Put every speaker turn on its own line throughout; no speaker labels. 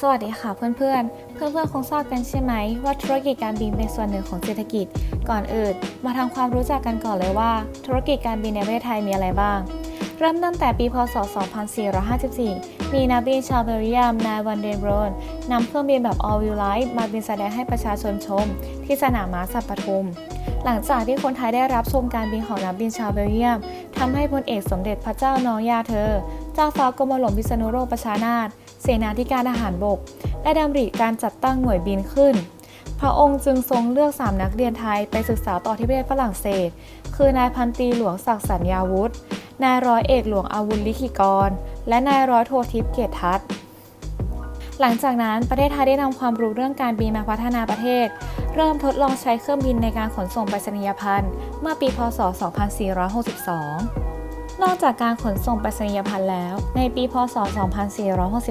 สวัสดีค่ะเพื่อนๆเพื่อนๆคงทราบกันใช่ไหมว่าธุรกิจการบินเป็นส่วนหนึ่งของเศรษฐกิจ ก่อนอื่น มาทำความรู้จักกันก่อนเลยว่า ธุรกิจการบินในประเทศไทยมีอะไรบ้าง เริ่มตั้งแต่ปีพศ 2454 มีนักบินชาวเบลเยียมนายวันเดนโบรนนำเครื่องบินแบบ all wheel drive มาบินแสดงให้ประชาชนชม ที่สนามม้าสัตว์ปทุม หลังจากที่คนไทยได้รับชมการบินของนักบินชาวเบลเยียมทำให้พลเอกสมเด็จพระเจ้าน้องยาเธอ เจ้าฟ้ากรมหลวงพิษณุโลกประชานาถ เสนาธิการทหารบก ได้ดำริการจัดตั้งหน่วยบินขึ้น พระองค์จึงทรงเลือก 3 นักเรียนไทยไปศึกษาต่อที่ประเทศฝรั่งเศส คือนายพันตีหลวงศักดิ์สัญญาวุฒินายร้อยเอกหลวงอาวุธลิขิกร และนายร้อยโททิพย์เกียรติทัศน์หลังจากนั้นประเทศไทยได้นำความรู้เรื่องการบินมาพัฒนาประเทศ เริ่มทดลองใช้เครื่องบินในการขนส่งไปรษณียพันธ์เมื่อปีพศ 2462 นอกจากการขนส่งไปรษณียพันธ์แล้ว ในปี พศ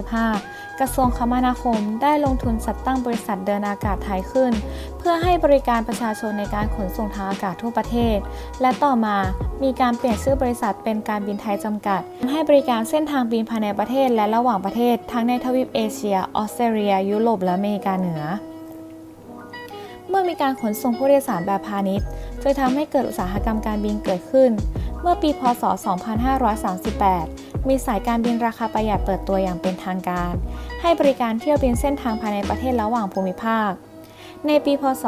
2465 กระทรวงคมนาคมได้ลงทุนจัดตั้งบริษัทเดินอากาศไทยขึ้น เพื่อให้บริการประชาชนในการขนส่งทางอากาศทั่วประเทศ และต่อมามีการเปลี่ยนชื่อบริษัทเป็นการบินไทยจำกัด ให้บริการเส้นทางบินภายในประเทศและระหว่างประเทศ ทั้งในทวีปเอเชีย ออสเตรเลีย ยุโรป และอเมริกาเหนือ เมื่อมีการขนส่งผู้โดยสารแบบพาณิชย์จึงทำให้เกิดอุตสาหกรรมการบินเกิดขึ้น เมื่อปีพศ 2538 มีสายการบินราคาประหยัดเปิดตัวอย่างเป็นทางการ ให้บริการเที่ยวบินเส้นทางภายในประเทศระหว่างภูมิภาค ในปีพศ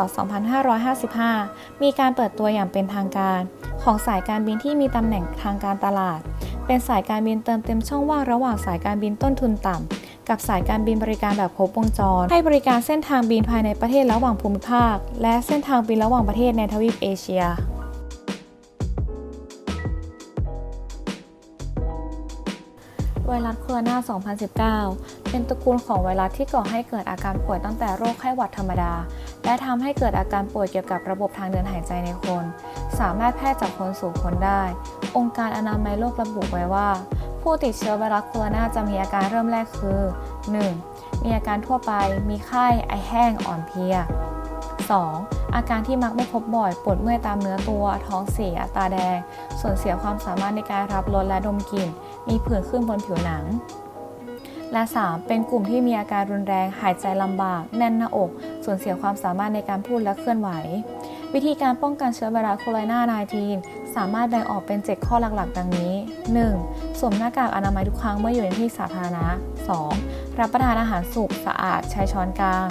2555 มีการเปิดตัวอย่างเป็นทางการ ของสายการบินที่มีตำแหน่งทางการตลาด เป็นสายการบินเติมเต็มช่องว่างระหว่างสายการบินต้นทุนต่ำ กับสายการบินบริการแบบครบวงจร ให้บริการเส้นทางบินภายในประเทศระหว่างภูมิภาค และเส้นทางบินระหว่างประเทศในทวีปเอเชีย ไวรัสโคโรนา 2019 เป็นตระกูลของไวรัสที่ก่อให้เกิดอาการป่วยตั้งแต่โรคไข้หวัดธรรมดา และทำให้เกิดอาการป่วยเกี่ยวกับระบบทางเดินหายใจในคน สามารถแพร่จากคนสู่คนได้ องค์การอนามัยโลกระบุไว้ว่า ผู้ติดเชื้อไวรัสโคโรนาจะมีอาการเริ่มแรกคือ 1. มีอาการทั่วไป มีไข้ ไอแห้ง อ่อนเพลีย 2. อาการที่มักไม่พบบ่อย ปวดเมื่อยตามเนื้อตัว ท้องเสีย ตาแดง ส่วนเสียความสามารถในการรับรสและดมกลิ่น มีผื่นขึ้นบนผิวหนัง และ 3. เป็นกลุ่มที่มีอาการรุนแรง หายใจลำบาก แน่นหน้าอกส่วนเสียความสามารถในการพูดและเคลื่อนไหว วิธีการป้องกันเชื้อไวรัสโคโรนา 19 สามารถแบ่งออกเป็น 7 ข้อหลักๆ ดังนี้ 1. สวมหน้ากากอนามัยทุกครั้งเมื่ออยู่ในที่สาธารณะ 2. รับประทานอาหารสุกสะอาดใช้ช้อนกลาง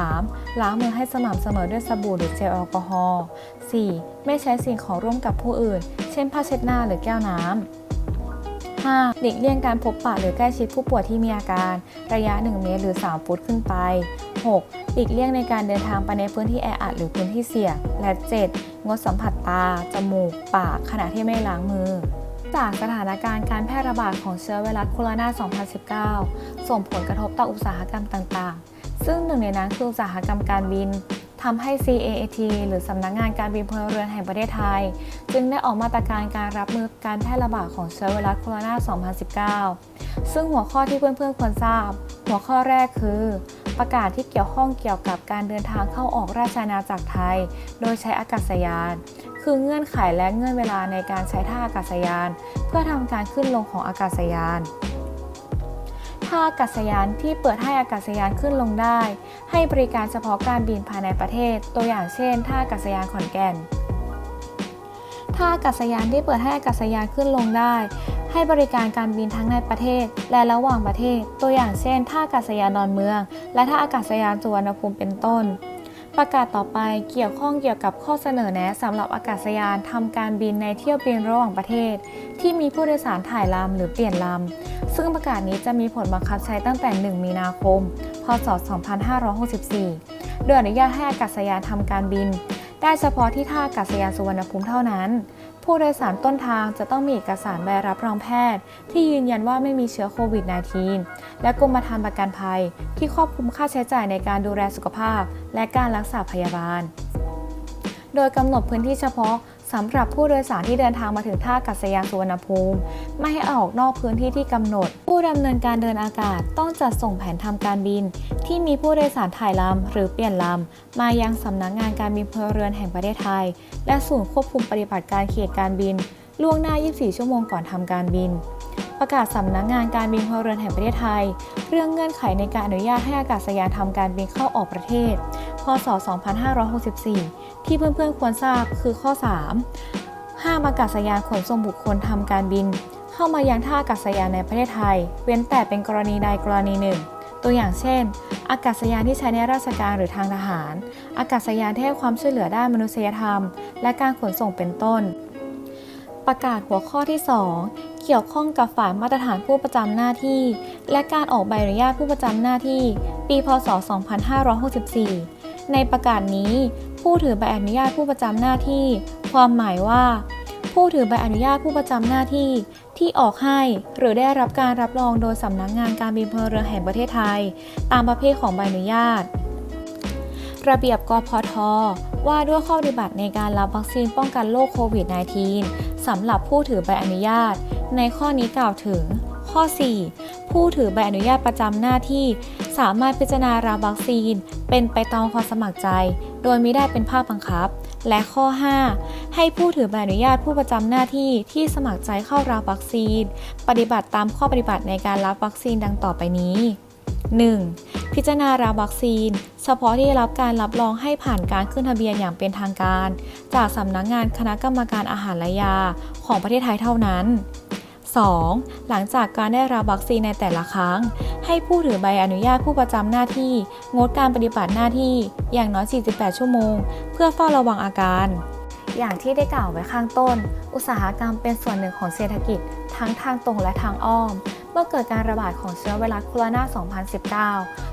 3. ล้างมือให้สม่ำเสมอด้วยสบู่หรือเจลแอลกอฮอล์ 4. ไม่ใช้สิ่งของร่วมกับผู้อื่น เช่นผ้าเช็ดหน้าหรือแก้วน้ำ 5. หลีกเลี่ยงการพบปะหรือใกล้ชิดผู้ป่วยที่มีอาการ ระยะ 1 เมตรหรือ 3 ฟุตขึ้นไป 6. หลีกเลี่ยงในการเดินทางไปในพื้นที่แออัดหรือพื้นที่เสี่ยง และ 7. งดสัมผัสตา จมูก ปาก ขณะที่ไม่ล้างมือจากสถานการณ์การแพร่ระบาดของเชื้อไวรัสโคโรนา 2019 ส่งผลกระทบต่ออุตสาหกรรมต่างๆ ซึ่งหนึ่งในนั้นคืออุตสาหกรรมการบิน ทำให้ CAAT หรือสำนักงงานการบินพลเรือนแห่งประเทศไทย จึงได้ออกมาตรการการรับมือการแพร่ระบาดของเชื้อไวรัสโคโรนา 2019 ซึ่งหัวข้อที่เพื่อนๆควรทราบ หัวข้อแรกคือ ประกาศที่เกี่ยวข้องเกี่ยวกับการเดินทางเข้าออกราชอาณาจักรไทย โดยใช้อากาศยาน คือเงื่อนไขและเงื่อนเวลาในการใช้ท่าอากาศยาน เพื่อทำการขึ้นลงของอากาศยาน ท่าอากาศยานที่เปิดให้อากาศยานขึ้นลงได้ ให้บริการเฉพาะการบินภายในประเทศ ตัวอย่างเช่น ท่าอากาศยานขอนแก่น ท่าอากาศยานที่เปิดให้อากาศยานขึ้นลงได้ ให้บริการการบินทั้งในประเทศ และระหว่างประเทศ ตัวอย่างเช่น ท่าอากาศยานดอนเมือง และท่าอากาศยานสุวรรณภูมิเป็นต้น ประกาศต่อไปเกี่ยวข้องเกี่ยวกับข้อเสนอแนะสำหรับอากาศยานทำการบินในเที่ยวบินระหว่างประเทศ ที่มีผู้โดยสารถ่ายลำหรือเปลี่ยนลำ ซึ่งประกาศนี้จะมีผลบังคับใช้ตั้งแต่ 1 มีนาคม พศ 2564 โดยอนุญาตให้อากาศยานทำการบิน ได้เฉพาะที่ท่าอากาศยานสุวรรณภูมิเท่านั้น ผู้โดยสารต้นทางจะต้องมีเอกสารใบรับรองแพทย์ ที่ยืนยันว่าไม่มีเชื้อโควิด -19 และกรมธรรม์ประกันภัย ที่ครอบคลุมค่าใช้จ่ายในการดูแลสุขภาพ และการรักษาพยาบาล โดยกำหนดพื้นที่เฉพาะ สำหรับผู้โดยสารที่เดินทางมาถึงท่าอากาศยานสุวรรณภูมิ ไม่ให้ออกนอกพื้นที่ที่กำหนด ผู้ดำเนินการเดินอากาศต้องจัดส่งแผนทำการบิน ที่มีผู้โดยสารถ่ายลำหรือเปลี่ยนลำ มายังสำนักงานการบินพลเรือนแห่งประเทศไทย และศูนย์ควบคุมปฏิบัติการเขตการบิน ล่วงหน้า 24 ชั่วโมงก่อนทำการบิน ประกาศสำนักงานการบินพลเรือนแห่งประเทศไทย เรื่องเงื่อนไขในการอนุญาตให้อากาศยานทำการบินเข้าออกประเทศ พศ 2564 ที่เพื่อนๆควรทราบคือข้อ 3 ห้ามอากาศยานขนส่งบุคคลทำการบิน เข้ามายังท่าอากาศยานในประเทศไทย เว้นแต่เป็นกรณีใดกรณีหนึ่ง ตัวอย่างเช่น อากาศยานที่ใช้ในราชการหรือทางทหาร อากาศยานที่ให้ความช่วยเหลือด้านมนุษยธรรม และการขนส่งเป็นต้น ประกาศหัวข้อที่ 2เกี่ยวข้องกับฝ่ายมาตรฐานผู้ประจำหน้าที่ และการออกใบอนุญาตผู้ประจำหน้าที่ ปี พศ 2564 ในประกาศนี้ ผู้ถือใบอนุญาตผู้ประจำหน้าที่ ความหมายว่า ผู้ถือใบอนุญาตผู้ประจำหน้าที่ ที่ออกให้หรือได้รับการรับรองโดยสำนักงานการบินพลเรือนแห่งประเทศไทย ตามประเภทของใบอนุญาต ระเบียบกพทว่าด้วยข้อปฏิบัติในการรับวัคซีนป้องกันโรคโควิด -19 สำหรับผู้ถือใบอนุญาต ในข้อนี้กล่าวถึง ข้อ 4 ผู้ถือใบอนุญาตประจำหน้าที่ สามารถพิจารณารับวัคซีน เป็นไปตามความสมัครใจ โดยไม่ได้เป็นภาคบังคับ และข้อ 5 ให้ผู้ถือใบอนุญาตผู้ประจำหน้าที่ที่สมัครใจเข้ารับวัคซีน ปฏิบัติตามข้อปฏิบัติในการรับวัคซีนดังต่อไปนี้ 1. พิจารณารับวัคซีน เฉพาะที่ได้รับการรับรองให้ผ่านการขึ้นทะเบียนอย่างเป็นทางการ จากสำนักงงานคณะกรรมการอาหารและยาของประเทศไทยเท่านั้น 2. หลังจากการได้รับวัคซีนในแต่ละครั้ง ให้ผู้ถือใบอนุญาตผู้ประจำหน้าที่ งดการปฏิบัติหน้าที่อย่างน้อย 48 ชั่วโมง เพื่อเฝ้าระวังอาการ อย่างที่ได้กล่าวไว้ข้างต้น อุตสาหกรรมเป็นส่วนหนึ่งของเศรษฐกิจ ทั้งทางตรงและทางอ้อม เมื่อเกิดการระบาดของเชื้อไวรัสโคโรนา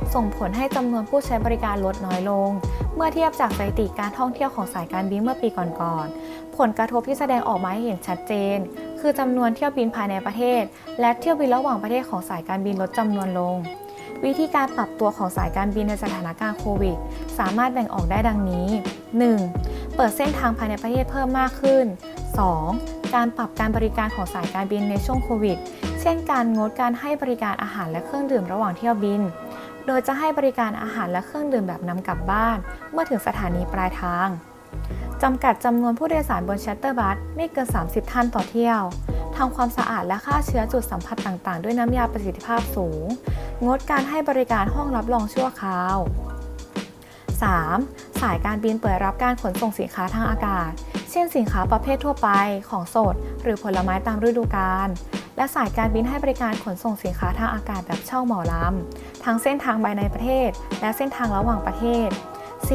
2019 ส่งผลให้จำนวนผู้ใช้บริการลดน้อยลง เมื่อเทียบจากสถิติการท่องเที่ยวของสายการบินเมื่อปีก่อนๆผลกระทบที่แสดงออกมาให้เห็นชัดเจน คือจำนวนเที่ยวบินภายในประเทศ และเที่ยวบินระหว่างประเทศของสายการบินลดจำนวนลง วิธีการปรับตัวของสายการบินในสถานการณ์โควิด สามารถแบ่งออกได้ดังนี้ 1. เปิดเส้นทางภายในประเทศเพิ่มมากขึ้น 2. การปรับการบริการของสายการบินในช่วงโควิด เช่นการงดการให้บริการอาหารและเครื่องดื่มระหว่างเที่ยวบิน โดยจะให้บริการอาหารและเครื่องดื่มแบบนำกลับบ้าน เมื่อถึงสถานีปลายทาง จำกัดจำนวนผู้โดยสารบนชัตเตอร์บัสไม่เกิน 30 ท่านต่อเที่ยวทำความสะอาดและฆ่าเชื้อจุดสัมผัสต่างๆ ด้วยน้ำยาประสิทธิภาพสูง งดการให้บริการห้องรับรองชั่วคราว 3. สายการบินเปิดรับการขนส่งสินค้าทางอากาศ เช่นสินค้าประเภททั่วไป ของสด หรือผลไม้ตามฤดูกาล และสายการบินให้บริการขนส่งสินค้าทางอากาศแบบเช่าเหมาลำทั้งเส้นทางภายในประเทศ และเส้นทางระหว่างประเทศ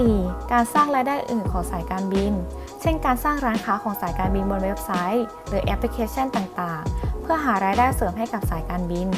4. การสร้างรายได้อื่นของสายการบิน เช่นการสร้างร้านค้าของสายการบินบนเว็บไซต์ หรือแอปพลิเคชันต่างๆ เพื่อหารายได้เสริมให้กับสายการบิน